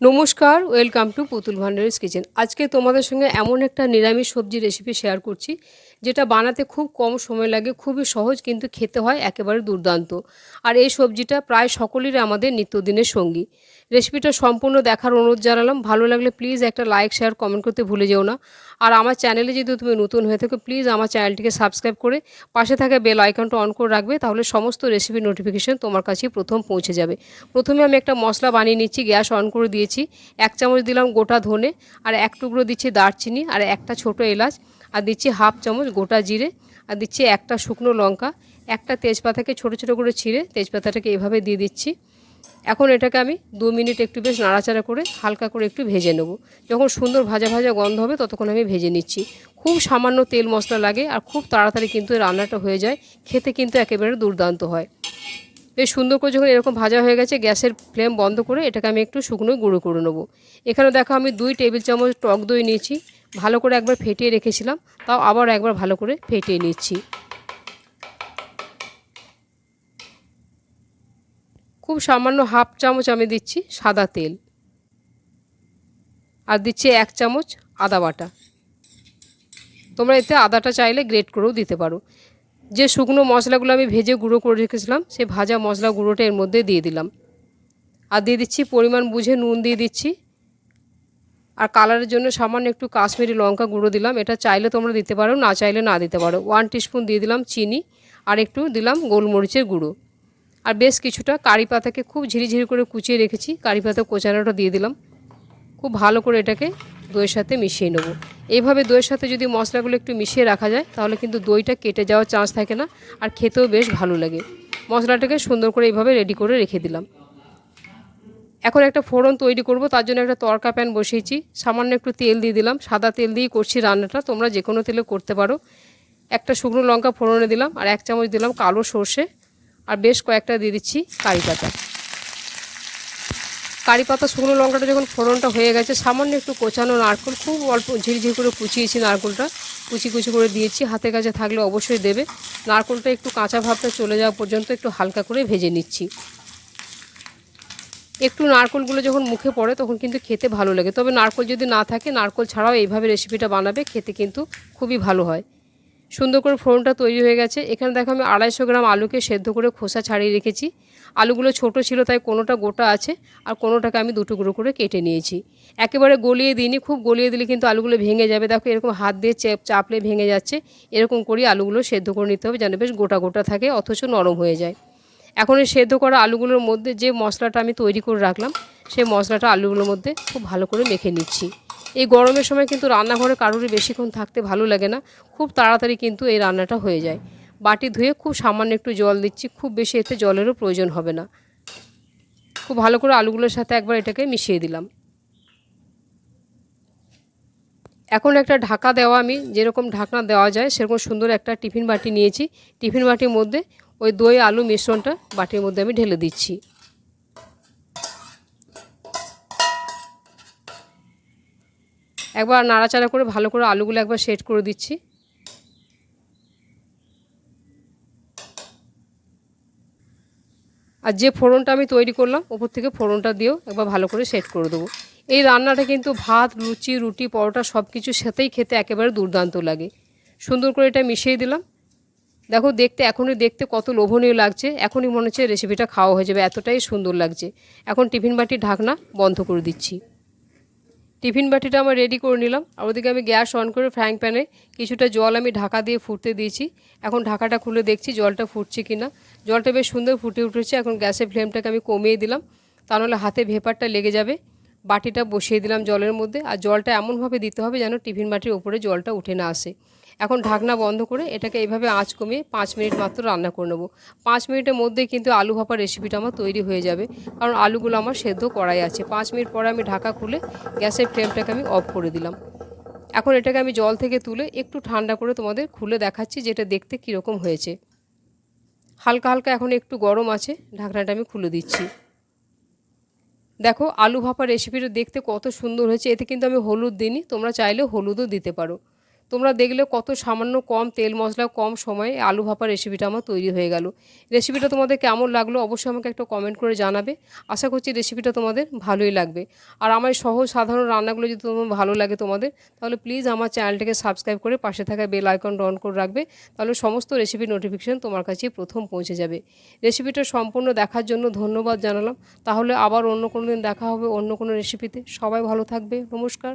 নমস্কার welcome to পুতুল ভান্ডারিস kitchen আজকে তোমাদের সঙ্গে এমন একটা নিরামিষ সবজি রেসিপি শেয়ার করছি। যেটা বানাতে খুব কম সময় লাগে, খুবই সহজ কিন্তু খেতে হয়, একেবারে দুর্দান্ত। আর এই সবজিটা প্রায় সকলেরই আমাদের নিত্যদিনের সঙ্গী। রেসিপিটা সম্পূর্ণ দেখার অনুরোধ জানালাম। ভালো লাগলে প্লিজ একটা লাইক, শেয়ার, কমেন্ট করতে ভুলে যেও না। আর আমার চ্যানেলে যদি তুমি নতুন হয়ে থাকো, প্লিজ আমার চ্যানেলটিকে সাবস্ক্রাইব করে পাশে থাকা বেল আইকনটা অন করে রাখবে, তাহলে সমস্ত রেসিপি নোটিফিকেশন তোমার কাছে প্রথম পৌঁছে যাবে। প্রথমে আমি একটা মশলা বানিয়ে নিচ্ছি, গ্যাস অন করে দিয়েছি। এক চামচ দিলাম গোটা ধনে, আর এক টুকরো দিচ্ছি দারচিনি, আর একটা ছোট এলাচ। আর দিচ্ছি হাফ চামচ গোটা জিরে, আর দিচ্ছি একটা শুকনো লঙ্কা, একটা তেজপাতাকে ছোট ছোট করে ছিঁড়ে তেজপাতাটাকে এভাবে দিয়ে দিচ্ছি। এখন এটাকে আমি দু মিনিট একটু বেশ নাড়াচাড়া করে হালকা করে একটু ভেজে নেব। যখন সুন্দর ভাজা ভাজা গন্ধ হবে ততক্ষণ আমি ভেজে নিচ্ছি। খুব সামান্য তেল মশলা লাগে আর খুব তাড়াতাড়ি কিন্তু রান্নাটা হয়ে যায়, খেতে কিন্তু একেবারে দুর্দান্ত হয়। বেশ সুন্দর করে যখন এরকম ভাজা হয়ে গেছে, গ্যাসের ফ্লেম বন্ধ করে এটাকে আমি একটু শুকনো গুঁড়ো করে নেব। এখানে দেখো আমি দুই টেবিল চামচ টক দই নিয়েছি। ভালো করে একবার ফেটিয়ে রেখেছিলাম, তাও আবার একবার ভালো করে ফেটিয়ে নিচ্ছি। খুব সামান্য হাফ চামচ আমি দিচ্ছি সাদা তেল। আর দিচ্ছি এক চামচ আদা বাটা। তোমরা এতে আদাটা চাইলে গ্রেট করেও দিতে পারো। যে শুকনো মশলাগুলো আমি ভেজে গুঁড়ো করে রেখেছিলাম, সেই ভাজা মশলা গুঁড়োটা এর মধ্যে দিয়ে দিলাম। আর দিয়ে দিচ্ছি পরিমাণ বুঝে নুন দিয়ে দিচ্ছি। আর কালারের জন্য সামান্য একটু কাশ্মীরি লঙ্কা গুঁড়ো দিলাম। এটা চাইলে তোমরা দিতে পারো, না চাইলে না দিতে পারো। ওয়ান টিস্পুন দিয়ে দিলাম চিনি আর একটু দিলাম গোলমরিচের গুঁড়ো। আর বেশ কিছুটা কারি পাতাকে খুব ঝিরিঝিরি করে কুচিয়ে রেখেছি। কারি পাতা কোচানোটা দিয়ে দিলাম। খুব ভালো করে এটাকে দইয়ের সাথে মিশিয়ে নেব। এইভাবে দইয়ের সাথে যদি মশলাগুলো একটু মিশিয়ে রাখা যায়, তাহলে কিন্তু দইটা কেটে যাওয়ার চান্স থাকে না। আর খেতেও বেশ ভালো লাগে। মশলাটাকে সুন্দর করে এইভাবে রেডি করে রেখে দিলাম। এখন একটা ফোড়ন তৈরি করব, তার জন্য একটা তরকা প্যান বসিয়েছি। সামান্য একটু তেল দিয়ে দিলাম, সাদা তেল দিয়েই করছি রান্নাটা, তোমরা যে কোনো তেলে করতে পারো। একটা শুকনো লঙ্কা ফোড়নে দিলাম, আর এক চামচ দিলাম কালো সর্ষে, আর বেশ কয়েকটা দিয়ে দিচ্ছি কারি পাতা। কারি পাতা, শুকনো লঙ্কাটা যখন ফোড়নটা হয়ে গেছে, সামান্য একটু কোচানো নারকল, খুব অল্প ঝিরিঝিরি করে কুচিয়েছি নারকলটা। কুচি কুচি করে দিয়েছি, হাতের কাছে থাকলে অবশ্যই দেবে। নারকলটা একটু কাঁচা ভাবটা চলে যাওয়া পর্যন্ত একটু হালকা করে ভেজে নিচ্ছি। একটু নারকলগুলো যখন মুখে পড়ে, তখন কিন্তু খেতে ভালো লাগে। তবে নারকল যদি না থাকে, নারকল ছাড়াও এইভাবে রেসিপিটা বানাবে, খেতে কিন্তু খুবই ভালো হয়। সুন্দর করে ফোড়নটা তৈরি হয়ে গেছে। এখানে দেখো আমি আড়াইশো গ্রাম আলুকে সেদ্ধ করে খোসা ছাড়িয়ে রেখেছি। আলুগুলো ছোট ছিল, তাই কোনোটা গোটা আছে, আর কোনোটাকে আমি দুটুকরো করে কেটে নিয়েছি। একেবারে গলিয়ে দিইনি, খুব গলিয়ে দিলে কিন্তু আলুগুলো ভেঙে যাবে। দেখো এরকম হাত দিয়ে চেপ চাপলে ভেঙে যাচ্ছে। এরকম করেই আলুগুলো সেদ্ধ করে নিতে হবে, যেন বেশ গোটা গোটা থাকে, অথচ নরম হয়ে যায়। এখন এই সেদ্ধ করা আলুগুলোর মধ্যে যে মশলাটা আমি তৈরি করে রাখলাম, সেই মশলাটা আলুগুলোর মধ্যে খুব ভালো করে মেখে নিচ্ছি। এই গরমের সময় কিন্তু রান্নাঘরে কারোরই বেশিক্ষণ থাকতে ভালো লাগে না, খুব তাড়াতাড়ি কিন্তু এই রান্নাটা হয়ে যায়। বাটি ধুয়ে খুব সামান্য একটু জল দিচ্ছি, খুব বেশি এতে জলেরও প্রয়োজন হবে না। খুব ভালো করে আলুগুলোর সাথে একবার এটাকে মিশিয়ে দিলাম। এখন একটা ঢাকা দেওয়া আমি, যেরকম ঢাকনা দেওয়া যায়, সেরকম সুন্দর একটা টিফিন বাটি নিয়েছি। টিফিন বাটির মধ্যে ওই দই, আলু, মিশ্রণটা বাটির মধ্যে আমি ঢেলে দিচ্ছি। একবার নাড়াচাড়া করে ভালো করে আলুগুলো একবার সেট করে দিচ্ছি। আর যে ফোড়নটা আমি তৈরি করলাম, ওপর থেকে ফোড়নটা দিয়েও একবার ভালো করে সেট করে দেবো। এই রান্নাটা কিন্তু ভাত, লুচি, রুটি, পরোটা সব কিছুর সাথেই খেতে একেবারে দুর্দান্ত লাগে। সুন্দর করে এটা মিশিয়ে দিলাম। দেখো দেখতে, এখনই দেখতে কত লোভনীয় লাগছে। এখনই মনে হচ্ছে রেসিপিটা খাওয়া হয়ে যাবে, এতটাই সুন্দর লাগছে। এখন টিফিন বাটির ঢাকনা বন্ধ করে দিচ্ছি। টিফিন বাটিটা আমার রেডি করে নিলাম। আর ওদিকে আমি গ্যাস অন করে ফ্রাইং প্যানে কিছুটা জল আমি ঢাকা দিয়ে ফুটতে দিয়েছি। এখন ঢাকাটা খুলে দেখছি জলটা ফুটছে কি না জলটা বেশ সুন্দর ফুটে উঠেছে। এখন গ্যাসের ফ্লেমটাকে আমি কমিয়ে দিলাম। তা নাহলে হাতে ভেপারটা লেগে যাবে। বাটিটা বসিয়ে দিলাম জলের মধ্যে আর জলটা এমনভাবে দিতে হবে যেন টিফিন বাটির ওপরে জলটা উঠে না আসে। এখন ঢাকনা বন্ধ করে এটাকে এইভাবে আঁচ কমিয়ে পাঁচ মিনিট মাত্র রান্না করে নেব। পাঁচ মিনিটের মধ্যেই কিন্তু আলু ভাপার রেসিপিটা আমার তৈরি হয়ে যাবে। কারণ আলুগুলো আমার সেদ্ধ করাই আছে। পাঁচ মিনিট পরে আমি ঢাকা খুলে গ্যাসের ফ্লেমটাকে আমি অফ করে দিলাম। এখন এটাকে আমি জল থেকে তুলে একটু ঠান্ডা করে তোমাদের খুলে দেখাচ্ছি যেটা দেখতে কীরকম হয়েছে। হালকা হালকা এখন একটু গরম আছে। ঢাকনাটা আমি খুলে দিচ্ছি। দেখো, আলু ভাপা রেসিপিটা দেখতে কত সুন্দর হয়েছে। এতে কিন্তু আমি হলুদ দিইনি, তোমরা চাইলে হলুদও দিতে পারো। তোমরা দেখলে কত সামান্য কম তেল মশলা, কম সময়ে আলু ভাপা রেসিপিটা আমার তৈরি হয়ে গেল। রেসিপিটা তোমাদের কেমন লাগল অবশ্যই আমাকে একটা কমেন্ট করে জানাবে। আশা করছি রেসিপিটা তোমাদের ভালোই লাগবে। আর আমার সহজ সাধারণ রান্নাগুলো যদি তোমার ভালো লাগে তোমাদের, তাহলে প্লিজ আমার চ্যানেলটাকে সাবস্ক্রাইব করে পাশে থাকা বেল আইকন অন করে রাখবে। তাহলে সমস্ত রেসিপির নোটিফিকেশান তোমার কাছে প্রথম পৌঁছে যাবে। রেসিপিটা সম্পূর্ণ দেখার জন্য ধন্যবাদ জানালাম। তাহলে আবার অন্য কোনো দিন দেখা হবে অন্য কোনো রেসিপিতে সবাই ভালো থাকবে। নমস্কার।